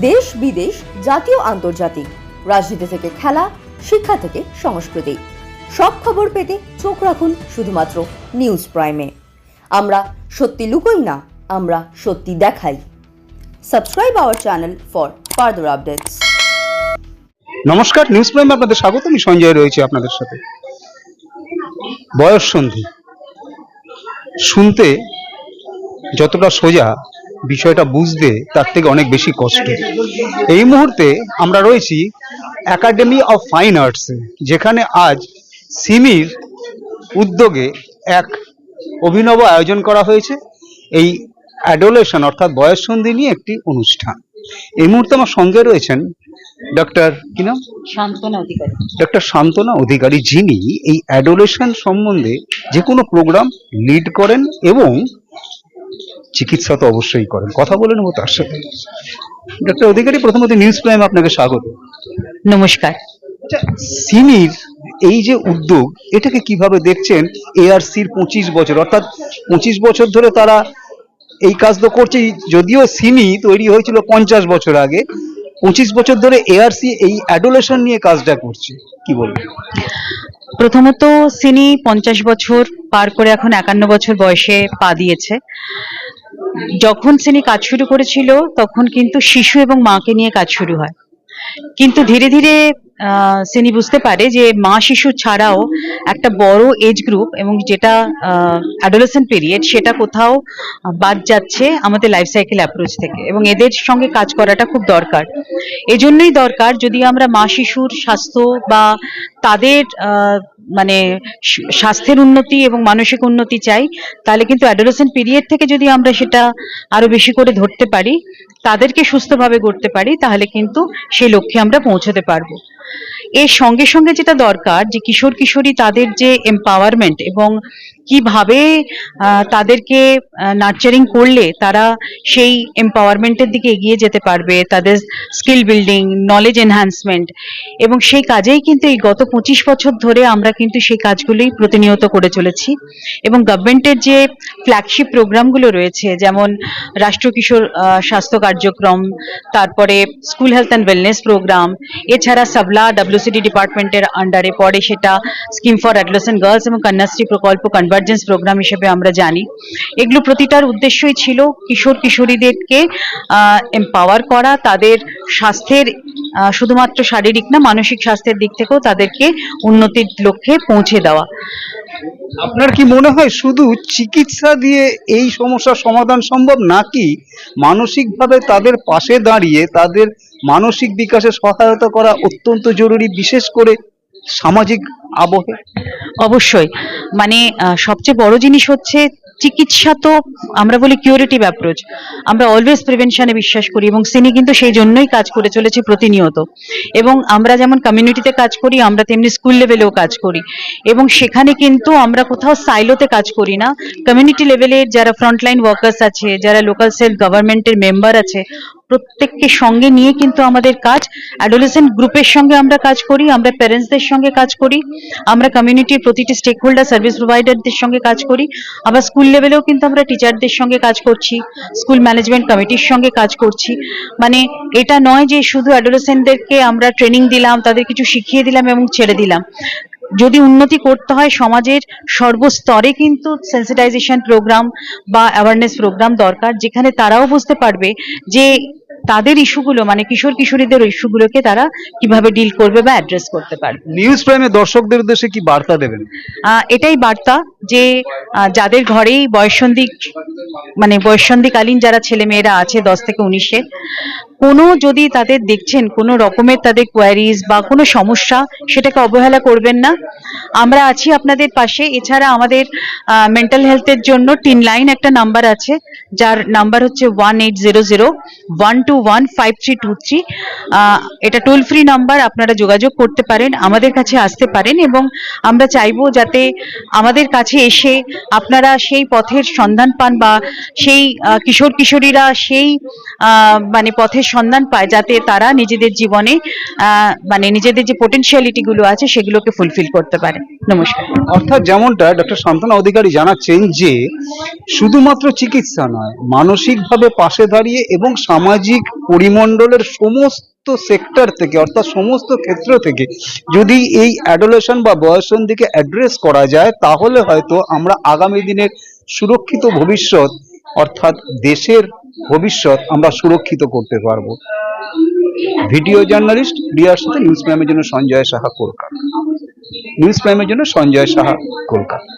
দেশ বিদেশ, জাতীয়, আন্তর্জাতিক। রাজনীতি থেকে খেলা, শিক্ষা থেকে সংস্কৃতি। সব খবর পেতে চোখ রাখুন শুধুমাত্র নিউজ প্রাইমে। আমরা সত্যি লুকোই না, আমরা সত্যি দেখাই। Subscribe our channel for further updates. নমস্কার, নিউজ প্রাইমে আপনাদের স্বাগত, আমি সঞ্জয় রয়েছে আপনাদের সাথে। বয়স সন্ধি। শুনতে যতটা সোজা বিষয়টা বুঝতে তার থেকে অনেক বেশি কষ্ট। এই মুহূর্তে আমরা রয়েছি একাডেমি অফ ফাইন আর্টসে যেখানে আজ সিমির উদ্যোগে এক অভিনব আয়োজন করা হয়েছে। এই অ্যাডোলেশন অর্থাৎ বয়স সন্ধি নিয়ে একটি অনুষ্ঠান। এই মুহূর্তে আমার সঙ্গে রয়েছেন ডক্টর কি নাম? শান্তনা অধিকারী। ডক্টর শান্তনা অধিকারী যিনি এই অ্যাডোলেশন সম্বন্ধে যে কোনো প্রোগ্রাম লিড করেন এবং চিকিৎসা তো অবশ্যই করেন। কথা বলে নেব তার সাথে। ডক্টর অধিকারী প্রথমত নিউজ প্রাইম আপনাকে স্বাগত। নমস্কার। আচ্ছা সিমির এই যে উদ্যোগ এটাকে কীভাবে দেখছেন এআরসির পঁচিশ বছর? অর্থাৎ পঁচিশ বছর ধরে তারা এই কাজ তো করছেই। যদিও সিমি তৈরি হয়েছিল পঞ্চাশ বছর আগে পঁচিশ বছর ধরে এআরসি এই অ্যাডোলেশন নিয়ে কাজটা করছে। কি বলবেন? প্রথমত সিনি পঞ্চাশ বছর পার করে এখন একান্ন বছর বয়সে পা দিয়েছে। যখন সিনি কাজ শুরু করেছিল, তখন কিন্তু শিশু এবং মাকে নিয়ে কাজ শুরু হয়। কিন্তু ধীরে ধীরে সিনি বুঝতে পারে যে মা শিশু ছাড়াও একটা বড় এজ গ্রুপ এবং যেটা অ্যাডোলেসেন্ট পিরিয়ড সেটা কোথাও বাদ যাচ্ছে আমাদের লাইফ সাইকেল অ্যাপ্রোচ থেকে এবং এদের সঙ্গে কাজ করাটা খুব দরকার। এজন্যই দরকার যদি আমরা মা শিশুর স্বাস্থ্য বা তাদের মানে স্বাস্থ্যের উন্নতি এবং মানসিক উন্নতি চাই, তাহলে কিন্তু অ্যাডোলেসেন্ট পিরিয়ড থেকে যদি আমরা সেটা আরও বেশি করে ধরতে পারি, তাদেরকে সুস্থভাবে গড়তে পারি, তাহলে কিন্তু সেই লক্ষ্যে আমরা পৌঁছতে পারব। এর সঙ্গে সঙ্গে যেটা দরকার যে কিশোর কিশোরী তাদের যে এম্পাওয়ারমেন্ট এবং কীভাবে তাদেরকে নার্চারিং করলে তারা সেই এম্পাওয়ারমেন্টের দিকে এগিয়ে যেতে পারবে, তাদের স্কিল বিল্ডিং নলেজ এনহ্যান্সমেন্ট এবং সেই কাজেই কিন্তু এই গত পঁচিশ বছর ধরে আমরা কিন্তু সেই কাজগুলোই প্রতিনিয়ত করে চলেছি এবং গভর্নমেন্টের যে ফ্ল্যাগশিপ প্রোগ্রামগুলো রয়েছে, যেমন রাষ্ট্রীয় কিশোর স্বাস্থ্য কার্যক্রম, তারপরে school health and wellness programme এছাড়া সাবলা ডাব্লিউসিডি ডিপার্টমেন্টের আন্ডারে পড়ে সেটা স্কিম ফর অ্যাডলোসেন্ট গার্লস এবং কন্যাশ্রী প্রকল্প কনভার্জেন্স প্রোগ্রাম হিসেবে আমরা জানি। এগুলো প্রতিটার উদ্দেশ্যই ছিল কিশোর কিশোরীদেরকে এম্পাওয়ার করা, তাদের স্বাস্থ্যের শুধুমাত্র শারীরিক না, মানসিক স্বাস্থ্যের দিক থেকেও তাদেরকে উন্নতির লক্ষ্যে পৌঁছে দেওয়া। আপনার কি মনে হয় শুধু চিকিৎসা দিয়ে এই সমস্যার সমাধান সম্ভব, নাকি মানসিকভাবে তাদের পাশে দাঁড়িয়ে, তাদের মানসিক বিকাশে সহায়তা করা অত্যন্ত জরুরি, বিশেষ করে সামাজিক আবহে? অবশ্যই। মানে সবচেয়ে বড় জিনিস হচ্ছে চিকিৎসা তো আমরা বলি কিউরেটিভ অ্যাপ্রোচ আমরা অলওয়েজ প্রিভেনশনে বিশ্বাস করি এবং সিনি কিন্তু সেই জন্যই কাজ করে চলেছে প্রতিনিয়ত। এবং আমরা যেমন কমিউনিটিতে কাজ করি, আমরা তেমনি স্কুল লেভেলেও কাজ করি। এবং সেখানে কিন্তু আমরা কোথাও সাইলোতে কাজ করি না। কমিউনিটি লেভেলের যারা ফ্রন্টলাইন ওয়ার্কার্স আছে, যারা লোকাল সেলফ গভর্নমেন্টের মেম্বার আছে প্রত্যেককে সঙ্গে নিয়ে কিন্তু আমাদের কাজ। অ্যাডোলেসেন্ট গ্রুপের সঙ্গে আমরা কাজ করি, আমরা প্যারেন্টসদের সঙ্গে কাজ করি, আমরা কমিউনিটির প্রতিটি স্টেক হোল্ডার সার্ভিস প্রোভাইডারদের সঙ্গে কাজ করি। আবার স্কুল লেভেলেও কিন্তু আমরা টিচারদের সঙ্গে কাজ করছি স্কুল ম্যানেজমেন্ট কমিটির সঙ্গে কাজ করছি। মানে এটা নয় যে শুধু অ্যাডোলেসেন্টদেরকে আমরা ট্রেনিং দিলাম, তাদের কিছু শিখিয়ে দিলাম এবং ছেড়ে দিলাম। যদি উন্নতি করতে হয় সমাজের সর্বস্তরে কিন্তু সেন্সিটাইজেশন প্রোগ্রাম বা অ্যাওয়ারনেস প্রোগ্রাম দরকার যেখানে তারাও বুঝতে পারবে যে তাদের ইস্যুগুলো মানে কিশোর কিশোরীদের ইস্যুগুলোকে তারা কীভাবে ডিল করবে বা অ্যাড্রেস করতে পারবে। নিউজ প্রাইমে দর্শকদের উদ্দেশ্যে কি বার্তা দেবেন? এটাই বার্তা যে যাদের ঘরেই বয়ঃসন্ধি মানে বয়ঃসন্ধিকালীন যারা ছেলে মেয়েরা আছে দশ থেকে উনিশের কোনো যদি তাদের দেখছেন, কোনো রকমের তাদের কোয়ারিজ বা কোনো সমস্যা, সেটাকে অবহেলা করবেন না। আমরা আছি আপনাদের পাশে। এছাড়া আমাদের মেন্টাল হেলথের জন্য টিন লাইন একটা নাম্বার আছে, যার নাম্বার হচ্ছে one eight zero zero one two one five three two three এটা টোল ফ্রি নাম্বার আপনারা যোগাযোগ করতে পারেন, আমাদের কাছে আসতে পারেন এবং আমরা চাইব যাতে আমাদের কাছে এসে আপনারা সেই পথের সন্ধান পান বা সেই কিশোর কিশোরীরা সেই মানে পথের সন্ধান পায় যাতে তারা নিজেদের জীবনে মানে নিজেদের যে পোটেনশিয়ালিটি গুলো আছে সেগুলোকে ফুলফিল করতে পারে। নমস্কার। অর্থাৎ যেমনটা ডক্টর শান্তনা অধিকারী জানাচ্ছেন যে, শুধুমাত্র চিকিৎসা নয়, মানসিকভাবে পাশে দাঁড়িয়ে এবং সামাজিক পরিমণ্ডলের সমস্ত সেক্টর থেকে, অর্থাৎ সমস্ত ক্ষেত্র থেকে যদি এই অ্যাডোলেশন বা বয়সন্ধিকে অ্যাড্রেস করা যায়, তাহলে হয়তো আমরা আগামী দিনের সুরক্ষিত ভবিষ্যৎ অর্থাৎ দেশের ভবিষ্যৎ আমরা সুরক্ষিত করতে পারব। ভিডিও জার্নালিস্ট রিয়ার সাথে নিউজ প্রাইমের জন্য সঞ্জয় সাহা কলকাতা। নিউজ প্রাইমের জন্য সঞ্জয় সাহা কলকাতা।